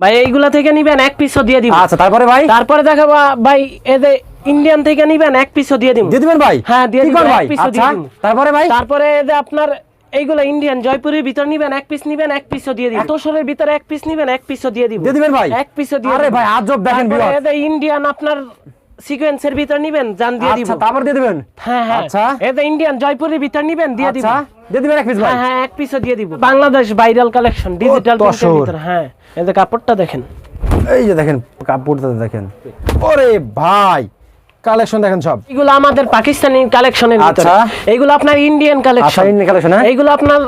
ভাই এইগুলা থেকে নিবেন এক পিসও দিয়ে দিব। আচ্ছা তারপরে ভাই? তারপরে দেখাবো ভাই এদের ইন্ডিয়ান থেকে নিবেন এক পিসও দিয়ে দিব। দিয়ে দিবেন ভাই? হ্যাঁ, দিয়ে দিব দিবেন, ভাই? আচ্ছা তারপরে ভাই? তারপরে এদের আপনার এইগুলা ইন্ডিয়ান জয়পুরের ভিতর নিবেন এক পিস নিবেন এক পিসও দিয়ে দিব। তোষরের ভিতরে এক পিস নিবেন এক পিসও দিয়ে দিব। দিয়ে দিবেন ভাই? এক পিসও দিয়ে আরে ভাই আজব দেখেন ভিউয়ার। এদের ইন্ডিয়ান আপনার সিকোয়েন্সের ভিতর নিবেন জান দিয়ে দিব। আচ্ছা তারপর দিয়ে দিবেন? হ্যাঁ হ্যাঁ। আচ্ছা। এদের ইন্ডিয়ান জয়পুরের ভিতর নিবেন দিয়ে দিব। আচ্ছা দিয়ে দিবেন এক পিস ভাই? হ্যাঁ হ্যাঁ এক পিসও দিয়ে দিব। বাংলাদেশ ভাইরাল কালেকশন ডিজিটাল প্রিন্টের ভিতর হ্যাঁ। এদের কাপড়টা দেখেন। এই যে দেখেন কাপড়টা দেখেন। ওরে ভাই কালেকশন দেখেন সব। এগুলো আমাদের পাকিস্তানি কালেকশনের ভিতরে। আচ্ছা। এইগুলো আপনার ইন্ডিয়ান আচ্ছা কালেকশন ইন্ডিয়ান কালেকশন হ্যাঁ। এইগুলো আপনার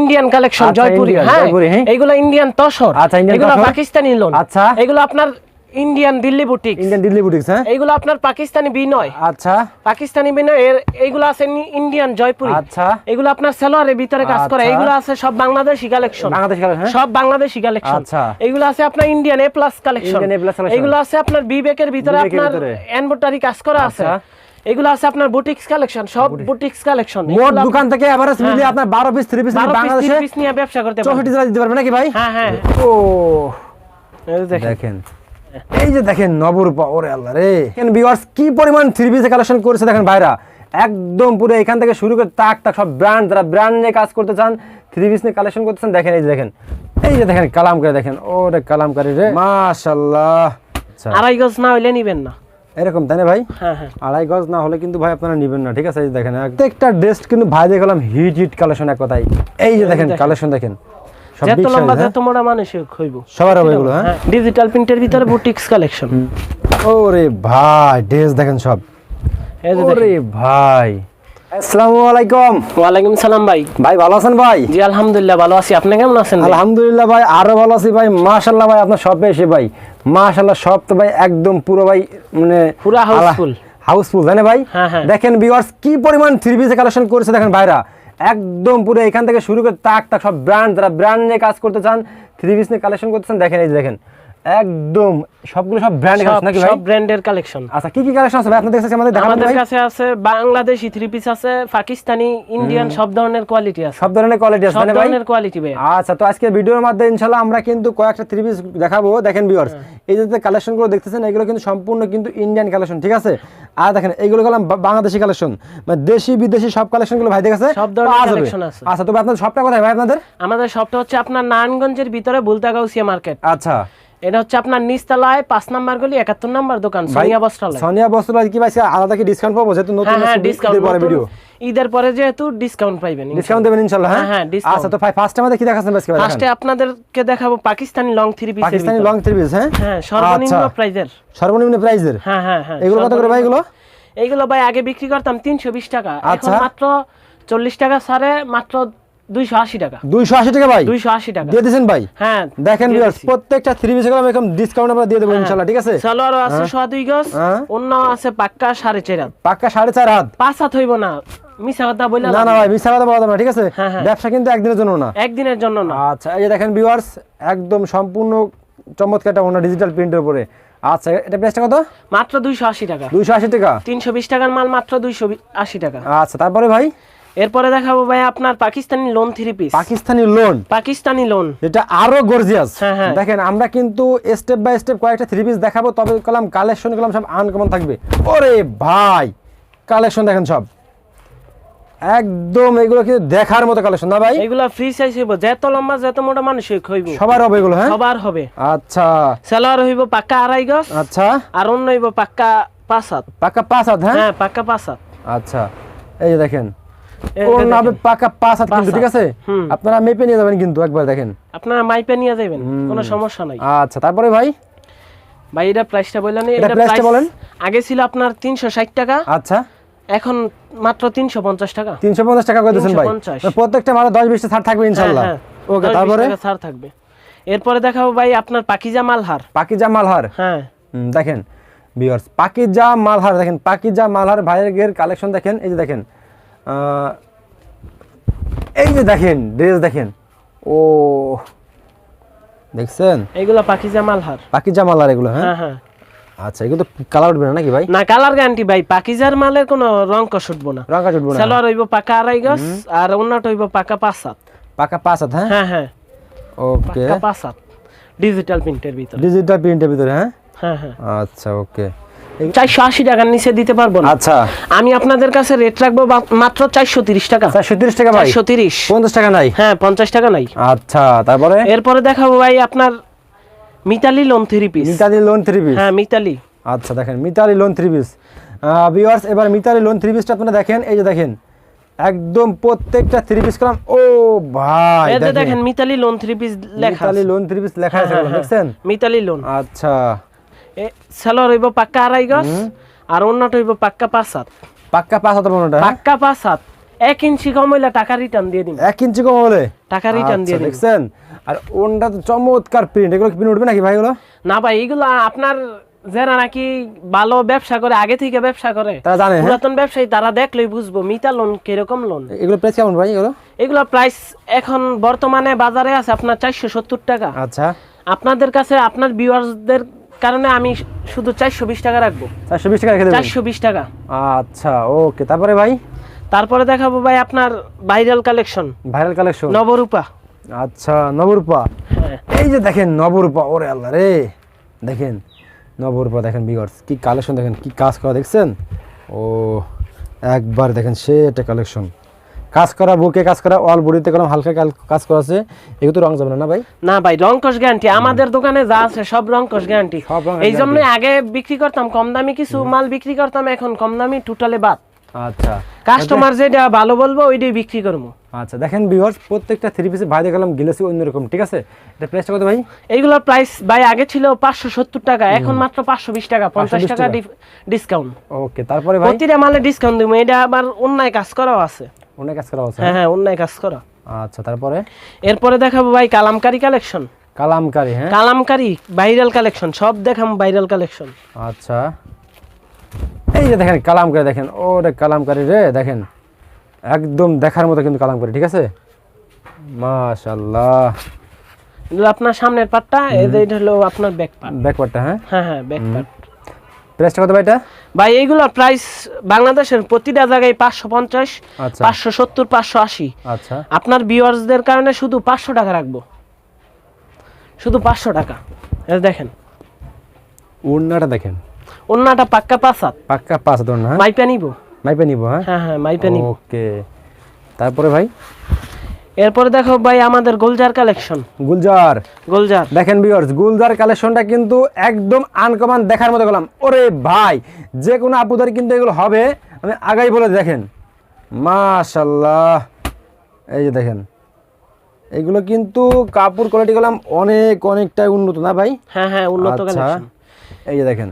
ইন্ডিয়ান কালেকশন আচ্ছা, জয়পুরি হ্যাঁ। হ্যাঁ। ইন্ডিয়ান তসর আচ্ছা, এগুলো পাকিস্তানি লোন আচ্ছা। এগুলো আপনার Indian Delhi boutique Indian Delhi boutiques হ্যাঁ? এইগুলো আপনার পাকিস্তানি বিনয় আচ্ছা। পাকিস্তানি বিনয় এর এইগুলো আছে ইন্ডিয়ান জয়পুরি আচ্ছা। এগুলো আপনার সেলোয়ারের ভিতরে কাজ করে। আচ্ছা। এইগুলো আছে সব বাংলাদেশি কালেকশন বাংলাদেশ কালেকশন হ্যাঁ? সব বাংলাদেশি কালেকশন আচ্ছা। এগুলো আছে আপনার Indian A plus collection Indian A plus collection। এগুলো আছে আপনার বিবেকের ভিতরে বিবেকের আপনার এনবোটারি কাজ করা আছে। আচ্ছা। এগুলো আছে আপনার বুটিক্স কালেকশন সব বুটিক্স কালেকশন মোট দোকান থেকে এভারেজ মিলিয়ে আপনার 12 পিস 3 পিস বাংলাদেশে পিস নিয়ে ব্যবসা করতে পারেন 64 জেলা দিতে পারবেন নাকি ভাই? হ্যাঁ হ্যাঁ। ও। এই দেখেন। দেখেন। এই যে দেখেন নবরূপা ওরে আল্লাহ রে। দেখেন ভিউয়ার্স কি পরিমাণ থ্রি পিসে কালেকশন করেছে দেখেন ভাইরা? একদম পুরো এখান থেকে শুরু করে তাক তাক সব ব্র্যান্ড যারা ব্র্যান্ড নিয়ে কাজ করতে চান থ্রি পিস নিয়ে কালেকশন করতে চান দেখেন এই যে দেখেন। এই যে দেখেন কালামকারি দেখেন ওরে কালামকারি রে। মাশাআল্লাহ। আচ্ছা। আড়াই গজ না হইলে নিবেন না। এরকম তাই না ভাই? হ্যাঁ হ্যাঁ। আড়াই গজ না হলে কিন্তু ভাই আপনারা নেবেন না ঠিক আছে? এই যে দেখেন প্রত্যেকটা ড্রেস কিন্তু ভাই দেখলাম হিট হিট কালেকশন এক কথাই এই যে দেখেন কালেকশন দেখেন। যত লম্বা হ্যাঁ? যত মোটা মানুষ হইব সবার হবে এগুলো হ্যাঁ? ডিজিটাল প্রিন্টের ভিতরে বুটিক্স কালেকশন ওরে ভাই ড্রেস দেখেন সব। ওরে ভাই। আসসালামু আলাইকুম। ওয়ালাইকুম সালাম ভাই। ভাই ভালো আছেন ভাই? জি আলহামদুলিল্লাহ ভালো আছি। আপনি কেমন আছেন আলহামদুলিল্লাহ ভাই আরও ভালো আছি ভাই। মাশাল্লাহ ভাই আপনার শপে এসে ভাই। মাশাল্লাহ সব তো ভাই একদম পুরো ভাই মানে পুরা হাউসফুল হাউসফুল তাই ভাই? হ্যাঁ, হ্যাঁ। দেখেন ভিউয়ার্স কি পরিমাণ থ্রি পিসে কালেকশন করেছে দেখেন ভাইরা। একদম পুরো এখান থেকে শুরু করে তাক তাক সব ব্র্যান্ড যারা ব্র্যান্ড নিয়ে কাজ করতে চান থ্রি পিস নিয়ে কালেকশন করতে চান, দেখেন এই দেখেন। একদম সবগুলো সব ব্র্যান্ড নাকি ভাই? সব ব্র্যান্ডের কালেকশন আচ্ছা কি কি কালেকশন আছে ভাই? আপনাদের কাছে আমাদের দেখাবেন আমাদের কাছে আছে বাংলাদেশি থ্রি পিস আছে পাকিস্তানি ইন্ডিয়ান সব ধরনের কোয়ালিটি আছে। সব ধরনের কোয়ালিটি আছে সব ধরনের কোয়ালিটি ভাই আচ্ছা তো আজকে ভিডিওর মাধ্যমে ইনশাল্লাহ আমরা কিন্তু কয়েকটা থ্রি পিস দেখাবো। দেখেন ভিউয়ার্স এই যে কালেকশনগুলো দেখতেছেন এগুলো কিন্তু সম্পূর্ণ কিন্তু ইন্ডিয়ান কালেকশন ঠিক আছে? আর দেখেন এইগুলো গেলাম বাংলাদেশি কালেকশন মানে দেশি বিদেশি সব কালেকশনগুলো ভাই দেখেছে? সব ধরনের collection আছে। আচ্ছা তবে আপনাদের সবটা কোথায় ভাই আপনাদের? আমাদের সবটা হচ্ছে আপনার নারায়ণগঞ্জের ভিতরে বুলতাগাউসিয়া মার্কেট আচ্ছা। এটা হচ্ছে আপনার নিচতলায় পাঁচ নাম্বার গলি একাত্তর নাম্বার দোকান সোনিয়া বস্ত্রালয়। সোনিয়া বস্ত্র কি ভাই আলাদা কি ডিসকাউন্ট পাবো? যেহেতু নতুন হ্যাঁ হ্যাঁ ডিসকাউন্ট পরে ভিডিও ঈদের পরে যেহেতু ডিসকাউন্ট পাইবেন ডিসকাউন্ট দেবেন ইনশাল্লাহ হ্যাঁ? হ্যাঁ, হ্যাঁ, discount। আচ্ছা তো ভাই ফার্স্ট আমাদের কি দেখাচ্ছেন আজকে ভাই ফার্স্টে আপনাদেরকে দেখাবো Pakistani long three piece Pakistani long three piece হ্যাঁ? হ্যাঁ সর্বনিম্ন আচ্ছা। প্রাইজের সর্বনিম্ন প্রাইসের হ্যাঁ হ্যাঁ হ্যাঁ এগুলো কত করে ভাই এগুলো? এইগুলো ভাই আগে বিক্রি করতাম তিনশো বিশ টাকা। এখন আচ্ছা। মাত্র চল্লিশ টাকা সারে মাত্র দুইশো আশি টাকা। দুইশো আশি টাকা ভাই? দুইশো আশি টাকা। দিয়ে দিয়েছেন ভাই? হ্যাঁ দেখেন ভিউয়ার্স প্রত্যেকটা থ্রি পিস এরকম এরকম ডিসকাউন্ট আমরা দিয়ে দেবো ইনশাআল্লাহ ঠিক আছে? সালোয়ারও আছে সোয়া দুই গজ। অন্য আছে পাক্কা সাড়ে চার হাত। পাক্কা সাড়ে চার হাত? পাঁচ হাত হইব না। মিশা কথা বললে না না ভাই মিথ্যা কথা বলা যাবে না ঠিক আছে। ব্যবসা কিন্তু একদিনের জন্য না। একদিনের জন্য না। আচ্ছা এই যে দেখেন ভিউয়ার্স একদম সম্পূর্ণ চমৎকার ওনা ডিজিটাল প্রিন্টের উপরে। আচ্ছা এটা প্রাইসটা কত? মাত্র দুইশো আশি টাকা। দুইশো আশি টাকা। তিনশো বিশ টাকার মাল মাত্র দুইশো আশি টাকা। আচ্ছা তারপরে ভাই? এরপরে দেখাবো ভাই আপনার Pakistani lawn three piece Pakistani lawn Pakistani lawn এটা আরও গর্জিয়াস হ্যাঁ। দেখেন আমরা কিন্তু স্টেপ বাই স্টেপ কয়েকটা থ্রি পিস দেখাবো তবে কলাম কালেকশন কলাম সব আনকমন থাকবে। ওরে ভাই কালেকশন দেখেন সব। একদম এগুলো কিন্তু দেখার মতো কালেকশন না ভাই? এগুলো ফ্রি সাইজ হইব যত লম্বা যত মোটা মানুষ হইব। সবার হবে এগুলো হ্যাঁ? সবার হবে। আচ্ছা। সালোয়ার হইব পাক্কা আড়াই গজ। আচ্ছা। আর অন্য হইব পাক্কা পাঁচ হাত। পাকা পাঁচ হাত হ্যাঁ? হ্যাঁ পাক্কা পাঁচ হাত। আচ্ছা। এই যে দেখেন যে নামে পাকা পাঁচ হাত কিন্তু ঠিক আছে? আপনারা মেপে নিয়ে যাবেন কিন্তু একবার দেখেন। আপনারা মাইপে নিয়ে যাবেন কোনো সমস্যা নাই। আচ্ছা তারপরে ভাই? ভাই এটা প্রাইসটা বললেন এটা price টা বলেন। আগে ছিল আপনার তিনশো ষাট টাকা আচ্ছা। এখন মাত্র তিনশো পঞ্চাশ টাকা। তিনশো পঞ্চাশ টাকা করে দিচ্ছেন ভাই 350 মানে প্রত্যেকটা মালে দশ বিশটা ছাড় থাকবে ইনশাল্লাহ। হ্যাঁ, হ্যাঁ। ওকে তারপরে? ছাড় থাকবে। এরপরে দেখাবো ভাই আপনার পাকিজা মালহার। পাকিজা মালহার? হ্যাঁ। দেখেন। বিয়ার্স পাকিজা মালহার দেখেন পাকিজা মালহার ভাইয়ের কালেকশন দেখেন এই যে দেখেন। এই যে দেখেন ড্রেস দেখেন। ও দেখছেন? এগুলা পাকিজা মালহার। পাকিজা মালহার এগুলো হ্যাঁ? হ্যাঁ হ্যাঁ। আচ্ছা এগুলো তো কালার উঠবে না নাকি ভাই? না কালার গ্যারান্টি ভাই পাকিজার মালের কোনো রং কষ উঠবো না। রঙা উঠবে না। সালোয়ার হইব পাকা আড়াই গজ আর অন্যটা হইব পাকা পাঁচ হাত। পাকা পাঁচ হাত হ্যাঁ? হ্যাঁ হ্যাঁ। ওকে পাকা পাঁচ সাত ডিজিটাল প্রিন্টের ভিতরে। ডিজিটাল প্রিন্টের ভিতরে হ্যাঁ? হ্যাঁ হ্যাঁ। আচ্ছা ওকে চারশো আশি টাকার নিচে দিতে পারব না। আচ্ছা। আমি আপনাদের কাছে রেট রাখব মাত্র চারশো তিরিশ টাকা। চারশো তিরিশ টাকা চারশো তিরিশ। পঞ্চাশ টাকা নাই? হ্যাঁ পঞ্চাশ টাকা নাই। আচ্ছা তারপরে? এরপরে দেখাবো ভাই আপনার Mitali lawn three piece Mitali lawn three piece হ্যাঁ মিতালি। আচ্ছা দেখেন Mitali lawn three piece viewers এবার মিতালি লোন থ্রি পিসটা আপনারা দেখেন এই যে দেখেন একদম প্রত্যেকটা থ্রি পিস কলাম ও ভাই দেখেন। মিতালি লোন থ্রি পিস লেখা মিতালি লোন থ্রি পিস লেখা আছে হ্যাঁ, হ্যাঁ, দেখছেন? মিতালি লোন আচ্ছা। সেলর হইব পাক্কা আড়াই গজ আর অন্যটা হইব পাক্কা পাঁচ হাত পাক্কা পাঁচ হাজার পনেরোটা হ্যাঁ? পাক্কা পাঁচ হাত এক ইঞ্চি কম হইলে টাকা রিটার্ন দিয়ে দিন এক ইঞ্চি কম হলে? টাকা রিটার্ন আচ্ছা, দিয়ে দেখছেন? আর ওনটা তো চমৎকার প্রিন্ট এগুলো প্রিন্ট উঠবে নাকি ভাই এগুলো? না ভাই এগুলো আপনার যারা নাকি ভালো ব্যবসা করে আগে থেকে ব্যবসা করে তারা জানে হ্যাঁ? পুরাতন ব্যবসায়ী তারা দেখলেই বুঝব মিতা লোন কীরকম লোন এগুলো প্রাইস কেমন ভাই এগুলো? এগুলো প্রাইস এখন বর্তমানে বাজারে আছে আপনার চারশো সত্তর টাকা। আচ্ছা। আপনাদের কাছে আপনার ভিউয়ার্সদের কারণে আমি শুধু চারশো বিশ টাকা রাখব। চারশো বিশ টাকা রেখে চারশো বিশ টাকা। আচ্ছা ওকে। তারপরে ভাই? তারপরে দেখাবো ভাই আপনার viral collection. Viral collection? Nabarupa. আচ্ছা নবরূপা। হ্যাঁ। এই যে দেখেন নবরূপা ওরে আল্লাহ রে। দেখেন নবরূপা দেখেন বিগর্স। কি কালেকশন দেখেন কি কাজ করা দেখছেন? ও একবার দেখেন সে একটা কালেকশন। কাজ করা বুকে কাজ করা অল বডিতে কলম হালকা কাজ করা আছে। এগুলো তো রং যাবে না ভাই? না ভাই রংকশ গ্যারান্টি আমাদের দোকানে যা আছে সব রংকশ গ্যারান্টি এই জন্য আগে বিক্রি করতাম কম দামি কিছু মাল বিক্রি করতাম এখন কম দামি টোটালে বাদ। আচ্ছা। কাস্টমার যেটা ভালো বলব ওইটাই বিক্রি করব। আচ্ছা দেখেন বিগর্স প্রত্যেকটা থ্রি পিসে ভাই দেখালাম গিলেছি অন্যরকম ঠিক আছে? এটা প্রাইসটা কত ভাই? এইগুলোর প্রাইস ভাই আগে ছিল পাঁচশো সত্তর টাকা এখন মাত্র পাঁচশো বিশ টাকা পঞ্চাশ টাকা টাকা। ডিসকাউন্ট ওকে তারপরে ভাই? প্রতিটা মালে ডিসকাউন্ট দিব এটা আবার অন্যায় কাজ করাও আছে। অনেক কাজ করা হ্যাঁ হ্যাঁ অন্যায় কাজ করা। আচ্ছা তারপরে? এরপরে দেখাবো ভাই কালামকারি কালেকশন। কালামকারি হ্যাঁ? কালামকারি ভাইরাল কালেকশন সব দেখাম ভাইরাল কালেকশন। আচ্ছা। এই যে দেখেন কালামকারি দেখেন ও রে কালামকারি রে দেখেন। একদম দেখার মতো কিন্তু কালামকারি ঠিক আছে? মাশাল্লাহ এগুলো আপনার সামনের পাটটা এটা হলো আপনার ব্যাক পার্ট ব্যাকওয়ার্ডটা হ্যাঁ? হ্যাঁ হ্যাঁ ব্যাক পার্ট প্রাইসটা কত ভাই এটা? ভাই এইগুলো প্রাইস বাংলাদেশের প্রতিটা জায়গায় পাঁচশো পঞ্চাশ আচ্ছা। পাঁচশো সত্তর পাঁচশো আশি। আচ্ছা। আপনার ভিউয়ার্সদের কারণে শুধু পাঁচশো টাকা রাখব। শুধু পাঁচশো টাকা। দেখেন। উন্নাটা দেখেন। অন্যটা পাক্কা পাঁচাত পাক্কা পাঁচ হাজার না হ্যাঁ? মাইপা নিব। মাইপে নিব হ্যাঁ? হ্যাঁ হ্যাঁ মাইপা নিব। ওকে। তারপরে ভাই? এরপরে দেখো ভাই আমাদের গুলজার কালেকশন গুলজার। গুলজার। দেখেন ভিউয়ার্স গুলজার কালেকশনটা কিন্তু একদম আনকমন দেখার মতো গেলাম। ওরে ভাই যে কোনো আপুদের কিন্তু এগুলো হবে। আমি আগাই বলে দেখেন। মাশাল্লাহ এই যে দেখেন। এগুলো কিন্তু কাপড় কোয়ালিটি গেলাম অনেক অনেকটাই উন্নত না ভাই? হ্যাঁ হ্যাঁ উন্নত আচ্ছা। কালেকশন এই যে দেখেন।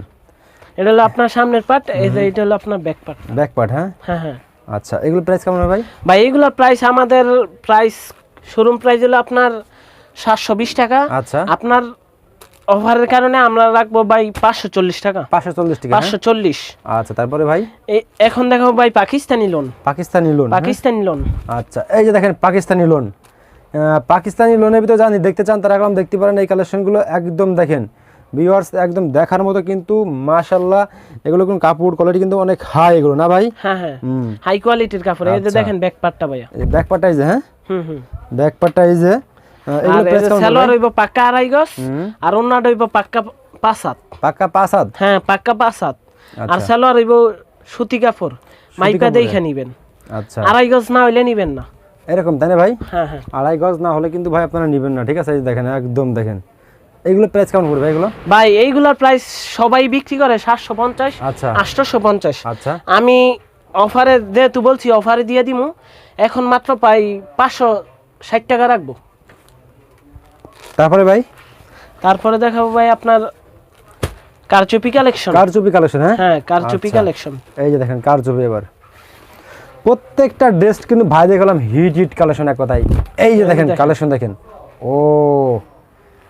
এটা হলো আপনার সামনের পার্ট এই যে এটা হলো আপনার ব্যাক পার্ট ব্যাক পার্ট হ্যাঁ? হ্যাঁ হ্যাঁ। আচ্ছা এগুলো প্রাইস কেমন হবে ভাই? ভাই এইগুলোর প্রাইস আমাদের প্রাইস শোরুম প্রাইস হলো আপনার সাতশো বিশ টাকা। আচ্ছা। আপনার অফারের কারণে আমরা রাখব ভাই পাঁচশো চল্লিশ টাকা। পাঁচশো চল্লিশ টাকা হ্যাঁ? পাঁচশো চল্লিশ। আচ্ছা তারপরে ভাই? এখন দেখো ভাই Pakistani lawn Pakistani lawn Pakistani lawn আচ্ছা এই যে দেখেন পাকিস্তানি লোন পাকিস্তানি লোনের ভিতরে জানি দেখতে চান তারা এখন দেখতে পারেন এই কালেকশনগুলো একদম দেখেন ভিউয়ার্স একদম দেখার মতো কিন্তু মাশাল্লাহ এগুলো কিন্তু কাপড় কোয়ালিটি কিন্তু অনেক হাই এগুলো না ভাই? হ্যাঁ হ্যাঁ। হাই কোয়ালিটির কাপড়। এই যে আচ্ছা। দেখেন ব্যাক পার্টটা ভাইয়া। এই ব্যাক পার্টটা এই যে হ্যাঁ? হুম হুম। ব্যাক পার্টটা এই যে এগুলো এই প্রাইস সালোয়ার? হইব পাক্কা আড়াই গজ আর অন্যটা হইব পাক্কা পাঁচ হাত পাক্কা পাঁচ হাত হ্যাঁ পাক্কা পাঁচ হাত আর আচ্ছা। সালোয়ার হইবো সুতি কাপড়। মাইকা? দেখে নিবেন। আচ্ছা। আড়াই গজ না হইলে নিবেন না। এরকম তাই না ভাই? হ্যাঁ হ্যাঁ। আড়াই গজ না হলে কিন্তু ভাই আপনারা নিবেন না ঠিক আছে? এই দেখেন একদম দেখেন। এগুলো প্রাইস কেমন পড়বে এগুলো? ভাই এইগুলোর প্রাইস সবাই বিক্রি করে সাতশো পঞ্চাশ আচ্ছা। আটশোশো পঞ্চাশ আচ্ছা। আমি অফারে যেহেতু বলছি অফারে দিয়ে দিমু এখন মাত্র পাই পাঁচশো ষাট টাকা রাখব। তারপরে ভাই? তারপরে দেখাবো ভাই আপনার কারচুপি কালেকশন কারচুপি কালেকশন হ্যাঁ? হ্যাঁ কারচুপি আচ্ছা। কালেকশন এই যে দেখেন কার ছবি এবার। প্রত্যেকটা ড্রেস কিন্তু ভাই দেখলাম হিট হিট কালেকশন এক কথায়। এই যে দেখেন। কালেকশন দেখেন। ও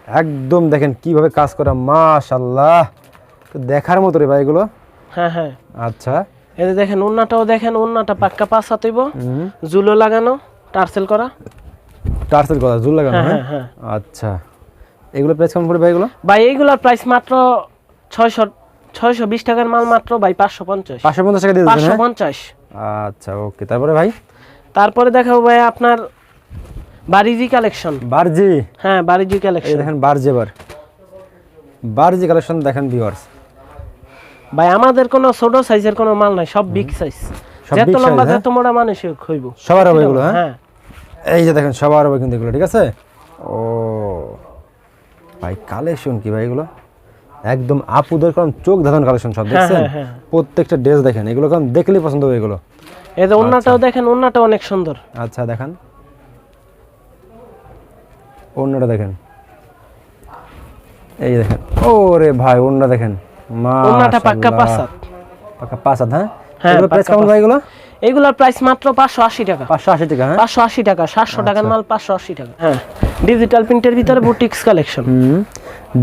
একদম দেখেন কীভাবে কাজ করা মাশাল্লাহ তো দেখার মতো রে ভাই এগুলো। হ্যাঁ হ্যাঁ। আচ্ছা। এই যে দেখেন ওন্নাটাও দেখেন ওন্নাটা পাক্কা পাঁচ হাতইব জুলো লাগানো টার্সেল করা। টার্সেল করা জুল লাগানো হ্যাঁ হ্যাঁ? হ্যাঁ হ্যাঁ। আচ্ছা। এগুলো প্রাইস কেমন পড়বে ভাই এগুলো? ভাই এইগুলার প্রাইস মাত্র ছয়শো ছয়শো বিশ টাকার মাল মাত্র ভাই পাঁচশো পঞ্চাশ। পাঁচশো পঞ্চাশ টাকা দিয়ে পাঁচশো হ্যাঁ? পঞ্চাশ। আচ্ছা ওকে। তারপরে ভাই? তারপরে দেখাবো ভাই আপনার বারিজি কালেকশন। বারজি? হ্যাঁ বারিজি কালেকশন। দেখেন বারজি এবার। বারজি কালেকশন দেখেন ভিউয়ার্স ভাই আমাদের কোনো ছোট সাইজের কোনো মাল নাই সব বিগ সাইজ যত লম্বা হ্যাঁ? যত মোটা মানুষ হইব সবার হবে এগুলো, হ্যাঁ? হ্যাঁ। এই যে দেখেন সবার হবে কিন্তু এগুলো ঠিক আছে? ও ভাই কালেকশন কি ভাই এগুলো? একদম আপুদের কারণ চোখ ধাঁধানো কালেকশন সব হ্যাঁ, দেখছেন? হ্যাঁ, হ্যাঁ। প্রত্যেকটা ড্রেস দেখেন এগুলো কারণ দেখলেই পছন্দ হবে এগুলো। এই যে ওন্নাটাও দেখেন ওন্নাটা অনেক সুন্দর। আচ্ছা দেখান। অন্যটা দেখেন। এই দেখেন। ওরে ভাই অন্য দেখেন। ওন্নাটা পাক্কা। পাসাত পাক্কা হ্যাঁ? হ্যাঁ, এগুলো প্রাইস কেমন ভাই এগুলো? এইগুলোর প্রাইস মাত্র পাঁচশো আশি টাকা। পাঁচশো আশি টাকা হ্যাঁ? পাঁচশো আশি টাকা সাতশো টাকার মাল পাঁচশো আশি টাকা। হ্যাঁ ডিজিটাল প্রিন্টের ভিতরে বুটিক্স কালেকশন হুম।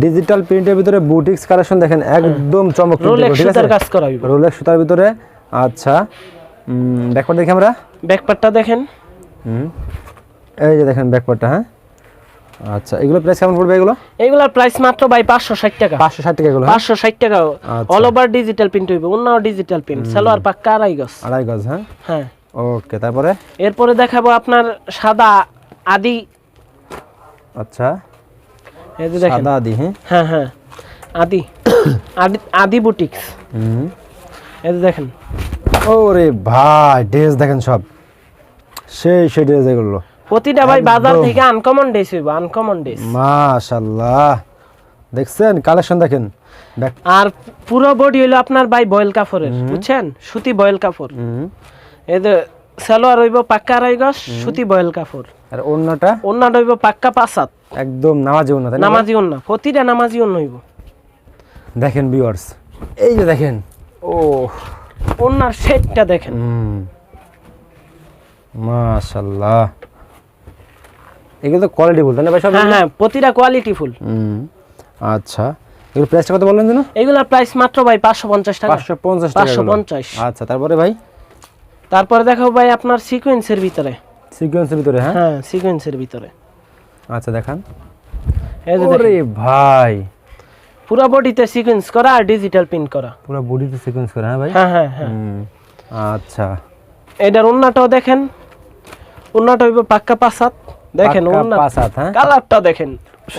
ডিজিটাল প্রিন্টের ভিতরে বুটিক্স কালেকশন দেখেন একদম চমক রোলেক্স সুতার কাজ করা রোলেক্স সুতার ভিতরে আচ্ছা। ব্যাকপার্ট দেখি আমরা। ব্যাকপারটা দেখেন। হুম। এই যে দেখেন ব্যাকপার্টটা হ্যাঁ? আচ্ছা এগুলো প্রাইস কেমন পড়বে এগুলো? এইগুলোর প্রাইস মাত্র ভাই পাঁচশো ষাট টাকা। পাঁচশো ষাট টাকা এগুলো হ্যাঁ? পাঁচশো ষাট টাকা। অল ওভার ডিজিটাল প্রিন্ট হইব অন্যও ডিজিটাল প্রিন্ট সালোয়ার পাক্কা আড়াই গজ। আড়াই গজ হ্যাঁ? হ্যাঁ। ওকে তারপরে? এরপরে দেখাবো আপনার সাদা আদি। আচ্ছা। এই যে দেখেন। সাদা আদি হ্যাঁ? হ্যাঁ হ্যাঁ। আদি। আদি আদি বুটিক্স হুম। এই যে দেখেন। ওরে ভাই ড্রেস দেখেন সব। সেই সেই ড্রেস এগুলো। প্রতিটা ভাই বাজার থেকে আনকমন ডেস হইব আনকমন ডেস মাশাল্লাহ। দেখছেন? কালেকশন দেখেন। আর পুরো বডি হইল আপনার ভাই বয়েল কাপড়ের বুঝছেন? সুতি বয়েল কাপড় এই যে সালোয়ার হইব পাক্কা আড়াই গজ সুতি বয়েল কাপড় আর অন্যটা অন্যটা হইব পাক্কা পাসাত একদম নামাজি অন্য তাই না নামাজি অন্য প্রতিটা নামাজি অন্য হইব। দেখেন ভিউয়ার্স এই যে দেখেন। ও অন্যার সেটটা দেখেন। হুম। মাশাল্লাহ। এগুলো তো কোয়ালিটি বলতে না ভাই সব? হ্যাঁ হ্যাঁ প্রতিটা কোয়ালিটি ফুল। আচ্ছা। এগুলো প্রাইসটা কত বললেন যেন? এগুলার প্রাইস মাত্র ভাই পাঁচশো পঞ্চাশ টাকা। পাঁচশো পঞ্চাশ টাকা পাঁচশো এগুলো। পঞ্চাশ। আচ্ছা তারপরে ভাই? তারপরে দেখাবো ভাই আপনার সিকোয়েন্সের ভিতরে। সিকোয়েন্সের ভিতরে হ্যাঁ? হ্যাঁ সিকোয়েন্সের ভিতরে। আচ্ছা দেখান। এই যে ওরে ভাই। পুরো বডিতে সিকোয়েন্স করা আর ডিজিটাল প্রিন্ট করা। পুরো বডিতে সিকোয়েন্স করে হ্যাঁ ভাই? হ্যাঁ হ্যাঁ হ্যাঁ। আচ্ছা। এটার উন্নাটাও দেখেন। উন্নাটা হইব পাক্কা পাসাত দেখেন হ্যাঁ? কালারটা দেখেন।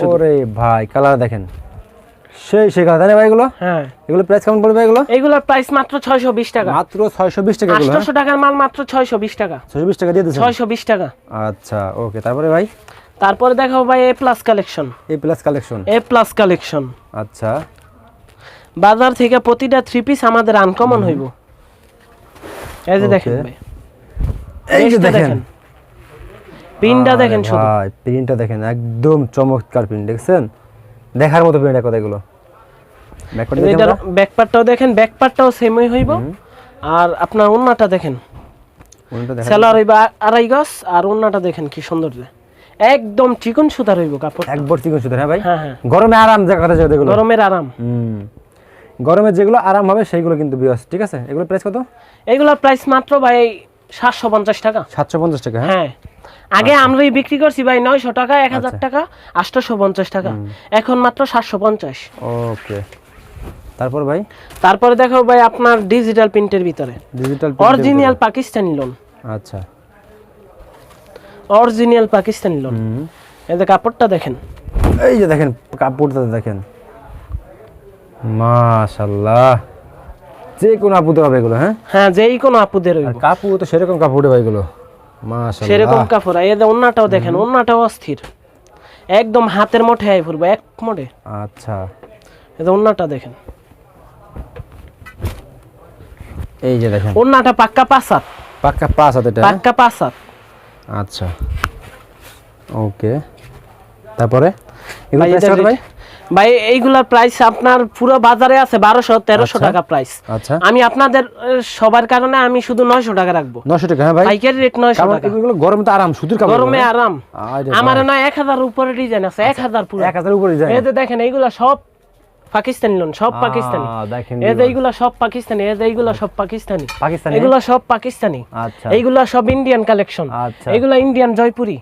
ওরে ভাই কালার দেখেন। সেই সেই কালার ভাই এগুলো? হ্যাঁ। এগুলো প্রাইস কেমন পড়বে এগুলো? এইগুলার প্রাইস মাত্র ছয়শো বিশ টাকা। মাত্র টাকা এগুলো হ্যাঁ? টাকার মাল মাত্র ছয়শো বিশ টাকা। ছয়শো বিশ টাকা দিয়ে দিচ্ছেন টাকা। আচ্ছা ওকে তারপরে ভাই? তারপরে দেখাবো ভাই A plus collection A plus collection A plus collection আচ্ছা। বাজার থেকে প্রতিটা থ্রি পিস আমাদের আনকমন হইব। এই যে দেখেন ভাই। এই যে দেখেন। পিনটা দেখেন শুধু। ভাই প্রিন্টটা দেখেন একদম চমৎকার প্রিন্ট দেখছেন? দেখার মতো প্রিন্ট কথা এগুলো? এটার ব্যাকপার্টটাও দেখেন ব্যাকপার্টটাও সেমই হইব। আর আপনার উন্নাটা দেখেন। সেলার হইব আড়াই গজ আর দেখেন কি সুন্দর যে। একদম চিকন সুতার হইব কাপড় একবার চিকন সুতার হ্যাঁ ভাই? হ্যাঁ হ্যাঁ। গরমে আরাম যে কথা যেগুলো। গরমের আরাম। গরমে যেগুলো আরাম হবে সেইগুলো কিন্তু বিয়াস ঠিক আছে? এগুলো প্রাইস কত? প্রাইস মাত্র ভাই সাতশো পঞ্চাশ টাকা। সাতশো পঞ্চাশ টাকা হ্যাঁ? হ্যাঁ। আগে আমরা বিক্রি করছি ভাই নয়শো টাকা এক হাজার টাকা আটশোশো পঞ্চাশ টাকা। এখন মাত্র সাতশো পঞ্চাশ। ওকে। তারপর ভাই? তারপরে দেখো ভাই আপনার ডিজিটাল প্রিন্টের ভিতরে। ডিজিটাল অরিজিনাল পাকিস্তানি লোন আচ্ছা। অরিজিনাল পাকিস্তানি লোন এই যে কাপড়টা দেখেন। এই যে দেখেন কাপড়টা দেখেন। মাশাল্লাহ যে কোনো আপুতে হবে এগুলো হ্যাঁ? হ্যাঁ যেই কোনো আপুদের কাপড় তো সেরকম কাপড় ভাই এগুলো। সেরকম কাপড় এই যে অন্যটাও দেখেন অন্যটাও অস্থির। একদম হাতের মোটে আই পড়ব এক মোটে আচ্ছা। এই যে অন্যটা দেখেন। এই যে দেখেন। অন্যটা পাক্কা পাসাত পাক্কা পাঁচ হাতে এটা? পাক্কা পাসাত আচ্ছা। ওকে। তারপরে? এগুলো price কত ভাই? ভাই এইগুলার প্রাইস আপনার পুরো বাজারে আছে বারোশো তেরোশো আচ্ছা। টাকা প্রাইস আচ্ছা। আমি আপনাদের সবার কারণে আমি শুধু নয়শো টাকা রাখব। নশো টাকা হ্যাঁ ভাই। পাইকারি রেট নয়শো টাকা। গরমে তো আরাম শুধু গরমে আরাম? আমার নয় এক হাজার উপরে ডিজাইন আছে এক হাজার পুরো। এক হাজার উপরে ডিজাইন এই দেখেন এইগুলা সব পাকিস্তানি লোন সব পাকিস্তানি। এইগুলা সব পাকিস্তানি এই এইগুলা সব পাকিস্তানি। এগুলা সব পাকিস্তানি। আচ্ছা। এইগুলা সব ইন্ডিয়ান কালেকশন আচ্ছা। এগুলা ইন্ডিয়ান জয়পুরি।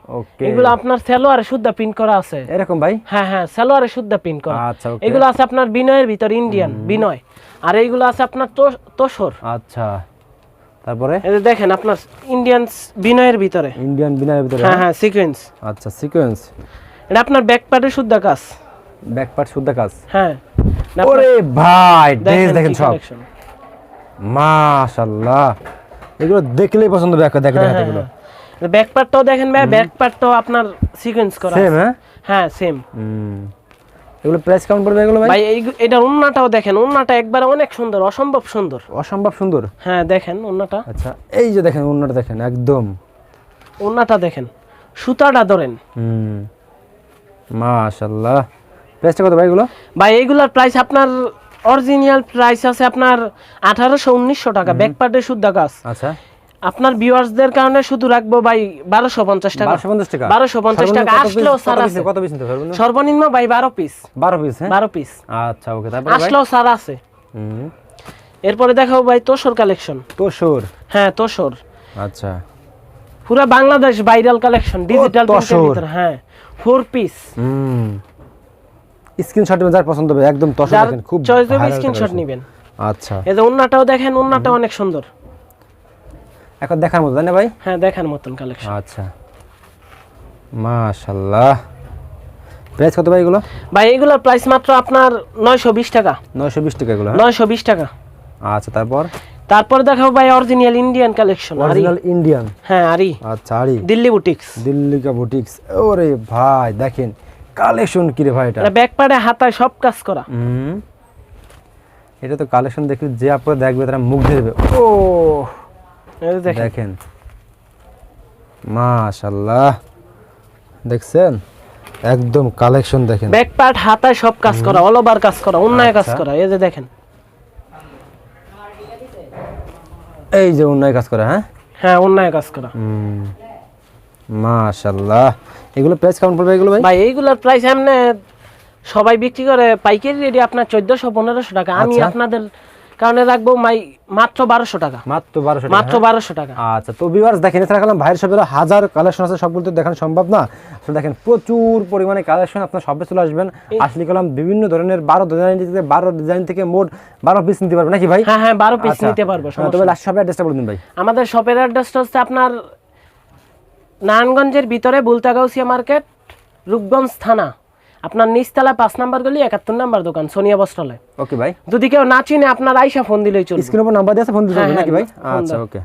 এগুলো আপনার সালোয়ারে শুদ্ধ প্রিন্ট করা আছে। এরকম ভাই? হ্যাঁ হ্যাঁ সালোয়ারে শুদ্ধ প্রিন্ট করা। আচ্ছা এগুলো আছে আপনার বিনয়ের ভিতর ইন্ডিয়ান বিনয়। আর এইগুলো আছে আপনার তোসর আচ্ছা। তারপরে? এই দেখেন আপনার ইন্ডিয়ান বিনয়ের ভিতরে। ইন্ডিয়ান বিনার ভিতরে হ্যাঁ হ্যাঁ? সিকোয়েন্স আচ্ছা সিকোয়েন্স এটা আপনার ব্যাক শুদ্ধ কাজ। ব্যাক পার্ট শুদ্ধ কাজ। হ্যাঁ। ওরে ভাই ড্রেস দেখেন সব। মাশাআল্লাহ এগুলো দেখলেই পছন্দ ব্যাক দেখে হ্যাঁ, এগুলো। ব্যাক পার্টটাও দেখেন ভাই ব্যাক পার্টটাও আপনার সিকোয়েন্স করা সেম হ্যাঁ? হ্যাঁ সেম এগুলো প্রাইস কেমন পড়বে এগুলো ভাই? এই উন্নাটাও দেখেন উন্নাটা একবারে অনেক সুন্দর অসম্ভব সুন্দর। অসম্ভব সুন্দর? হ্যাঁ দেখেন উন্নাটা আচ্ছা এই যে দেখেন অন্যটা দেখেন একদম। উন্নাটা দেখেন সুতাটা ধরেন। হুম। মাশাআল্লাহ প্রাইসটা কত ভাই এগুলো? ভাই এইগুলার প্রাইস আপনার অরিজিনাল প্রাইস আছে আপনার আঠারোশো উনিশশো টাকা। ব্যাক পার্টের শুদ্ধ গাছ। আচ্ছা। আপনার ভিউয়ার্সদের কারণে শুধু রাখব ভাই বারোশো পঞ্চাশ টাকা। বারোশো পঞ্চাশ টাকা? বারোশো পঞ্চাশ টাকা। আসলেও piece- সার আছে। কত পিস সর্বনিম্ন? ভাই বারো পিস বারো পিস হ্যাঁ? বারো পিস আচ্ছা ওকে আসলেও সার আছে। হুম। এরপরে দেখাবো ভাই তোষর কালেকশন তোষর? হ্যাঁ তোষর। আচ্ছা। পুরো বাংলাদেশ ভাইরাল কালেকশন ডিজিটাল। হ্যাঁ। ফোর পিস হুম। স্ক্রিনশট নেবেন যার পছন্দ হবে। একদম তসর দেখেন খুব চয়েস হবে স্ক্রিনশট নেবেন। আচ্ছা। এই যে উন্নাটাও দেখেন উন্নাটা অনেক সুন্দর। এখন দেখার মতো তাই না ভাই? হ্যাঁ দেখার মতন কালেকশন আচ্ছা। মাশাআল্লাহ প্রাইস কত ভাই এগুলো? ভাই এগুলোর প্রাইস মাত্র আপনার নয়শো বিশ টাকা। নয়শো বিশ টাকা এগুলো হ্যাঁ? নয়শো বিশ টাকা। আচ্ছা তারপর? তারপর দেখাবো ভাই original Indian collection original Indian হ্যাঁ আরি। আচ্ছা আরি। দিল্লি বুটিক্স দিল্লি কা বুটিক্স ওরে ভাই দেখেন কালেকশন কি রে ভাই এটা? ব্যাক পাড়ে হাতায় সব কাজ করা। এটা তো কালেকশন দেখলে যে আপনারা দেখবে তারা মুখ দেবে। ও এই দেখেন। দেখেন। মাশাআল্লাহ। দেখছেন? একদম কালেকশন দেখেন। ব্যাক পার্ট হাতায় সব কাজ করা অল ওভার কাজ করা অন্যায় কাজ আচ্ছা। করা এই যে দেখেন। এই যে অন্যায় কাজ করা হ্যাঁ? হ্যাঁ অন্যায় কাজ করা। হুম। মাশাআল্লাহ। এগুলো প্রাইস কেমন পড়বে এগুলো ভাই? ভাই এইগুলোর প্রাইস এমনি সবাই বিক্রি করে পাইকারি রেডি আপনার চোদ্দশো পনেরোশো টাকা। আমি আচ্ছা। আপনাদের কারণে রাখব মাই মাত্র বারোশো টাকা। মাত্র বারোশো মাত্র বারোশো টাকা। আচ্ছা তো ভিউয়ার্স দেখেন এছাড়া গেলাম ভাইয়ের শপের হাজার কালেকশন আছে সবগুলো তো দেখানো সম্ভব না। আসলে দেখেন প্রচুর পরিমাণে কালেকশন আপনার শপে চলে আসবেন। আসলে গেলাম বিভিন্ন ধরনের বারো ডিজাইন থেকে বারো ডিজাইন থেকে মোট বারো পিস নিতে পারবেন নাকি ভাই? হ্যাঁ হ্যাঁ বারো পিস আচ্ছা। নিতে পারব হ্যাঁ, তবে লাস্ট শপের অ্যাড্রেসটা বলে দিন ভাই। আমাদের শপের অ্যাড্রেসটা হচ্ছে আপনার নারায়ণগঞ্জের ভিতরে বুলতাগাউসিয়া মার্কেট রূপগঞ্জ থানা। আপনার নিচতলা পাঁচ নাম্বার গলি একাত্তর নাম্বার দোকান সোনিয়া বস্ত্রালয়। ওকে ভাই। যদি কেউ না চিনে আপনার আইসা ফোন দিলেই চলবে। স্ক্রিনের উপর নাম্বার দিয়ে আছে ফোন দিতে হ্যাঁ, হবে নাকি ভাই? হ্যাঁ, আচ্ছা ওকে।